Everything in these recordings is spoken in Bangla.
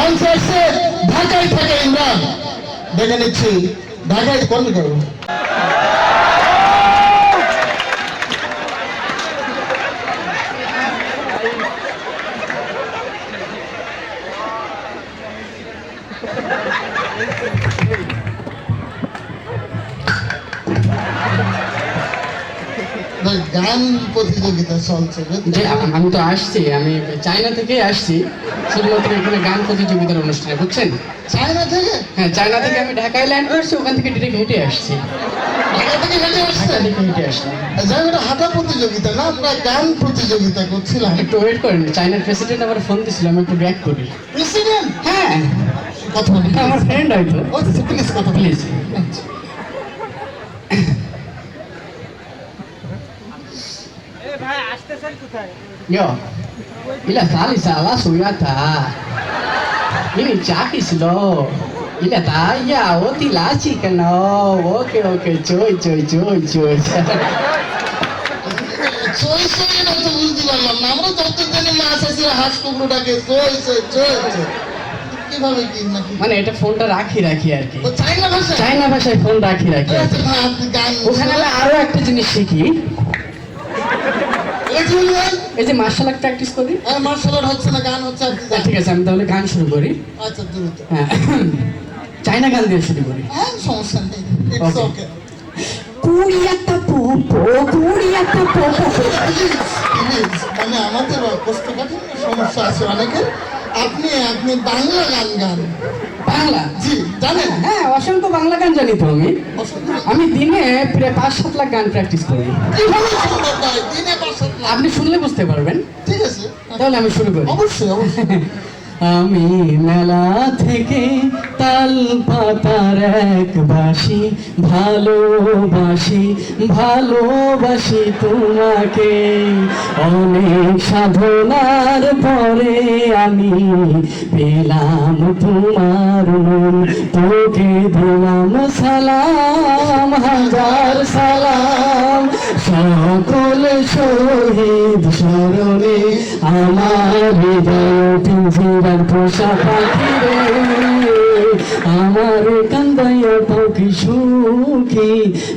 মঞ্চে আসছে ঢাকায় থাকে ইমরান। দেখে নিচ্ছি ঢাকায় কর্ম করব গান প্রতিযোগিতা চলছে আমি তো আসছি আমি চায়না থেকে আসছি শুধুমাত্র এখানে গান প্রতিযোগিতার অনুষ্ঠানে বুঝছেন? চায়না থেকে? হ্যাঁ চায়না থেকে আমি ঢাকায় ল্যান্ড করছি ওখান থেকে ডিরেক্ট হেঁটে আসছি। ঢাকা থেকে হেঁটে আসছে হেঁটে আসলাম। যাই হোক, এটা হাঁটা প্রতিযোগিতা না? আমরা গান প্রতিযোগিতা করছিলাম। একটু ওয়েট করেন চায়নার প্রেসিডেন্ট আমার ফোন দিছিল আমি একটু ব্যাক করি। প্রেসিডেন্ট হ্যাঁ। কথা বলি। আমার ফ্রেন্ড হয়তো। প্লিজ কথা please Yo, ila tali salah suyata. Ini cakis lo. Ila taya, o tilachi kano. Oke oke, cuy cuy cuy cuy. সই সই না তো বুঝতে পারলাম না আমরা যত জানি মাছ আছে হাঁস কুকুরটাকে সই সই সই সই। কীভাবে কি নাকি মানে এটা ফোনটা রাখি রাখি আর কি চাইনা ভাষা চাইনা ভাষায় ফোন রাখি রাখি আর কি। আচ্ছা, ওখানে আমি আরও একটা জিনিস শিখি এই যে মার্শাল আর্ট প্র্যাকটিস করি। মার্শাল আর্ট হচ্ছে না গান হচ্ছে। ঠিক আছে আমি তাহলে গান শুরু করি। আচ্ছা দ্রুত। হ্যাঁ। চাইনা গান দিয়ে শুরু করি। হ্যাঁ সমস্যা নেই ইটস. ওকে কুড়িয়াটা পোপো কুড়িয়াটা পোপো মানে আমাদের কোষ্ঠকাঠিন্য সমস্যা আছে অনেকের। আপনি আপনি বাংলা গান গান। বাংলা? জি জানেন? হ্যাঁ অসংখ্য বাংলা গান জানি তো আমি। আমি দিনে প্রায় পাঁচ সাত লাখ গান প্র্যাকটিস করি। আপনি শুনলে বুঝতে পারবেন। ঠিক আছে। তাহলে আমি শুরু করি। অবশ্যই অবশ্যই। আমি মেলা থেকে তাল পাতার এক বাসি ভালোবাসি ভালোবাসি তোমাকে। অনেক সাধনার পরে আমি পেলাম তোমার মন। তোকে দিলাম সালাম, হাজার সালাম। শহীদ স্মরণে আমার হৃদয় পিঞ্জিরার পোষা পাখি আমার কান্দাইয়া পাখি সুখী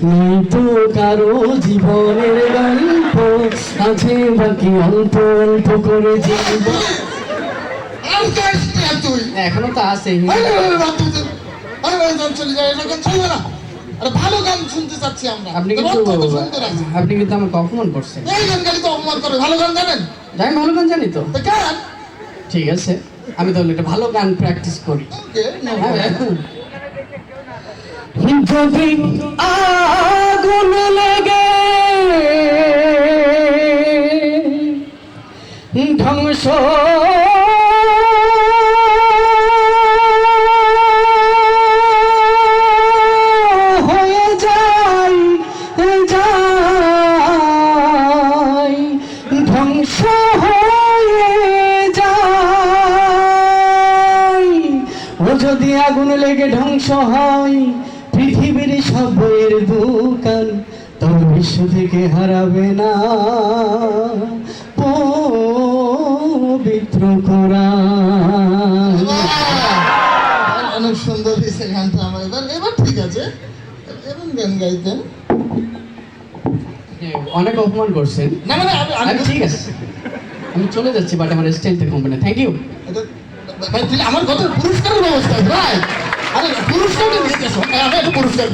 নেই তো কারও জীবনের গল্প আছে বাকি অল্প অল্প করে জীবন। তুই এখনও তো আছে চলে যায় চলবে না। আরে ভালো গান শুনতে চাচ্ছি আমরা। আপনি কিন্তু আপনি কিন্তু আমাকে অপমান করছেন। এই গান গালি তো অপমান করে ভালো গান জানেন? যাই ভালো গান জানি তো। গান? ঠিক আছে আমি তাহলে একটা ভালো গান প্র্যাকটিস করি। no হ্যাঁ, যদি আগুন লেগে। ধ্বংস যদি আগুন লেগে ধ্বংস হয় পৃথিবীর সব বইয়ের দোকান তবে বিশ্ব থেকে হারাবে না। পবিত্র কোরআন। বাহ! অনেক সুন্দর হয়েছে গানটা আমার। এবার এবার ঠিক আছে। এবার গান গাইতেন অনেক অপমান করছেন। না মানে আমি আমি ঠিক আছে। আমি চলে যাচ্ছি বাট আমার স্টাইলটা কমবে না। থ্যাংক ইউ আমার কত পুরস্কারের ব্যবস্থা আছে, ভাই আরে পুরস্কারটা দিতেছো আমি একটা পুরস্কার।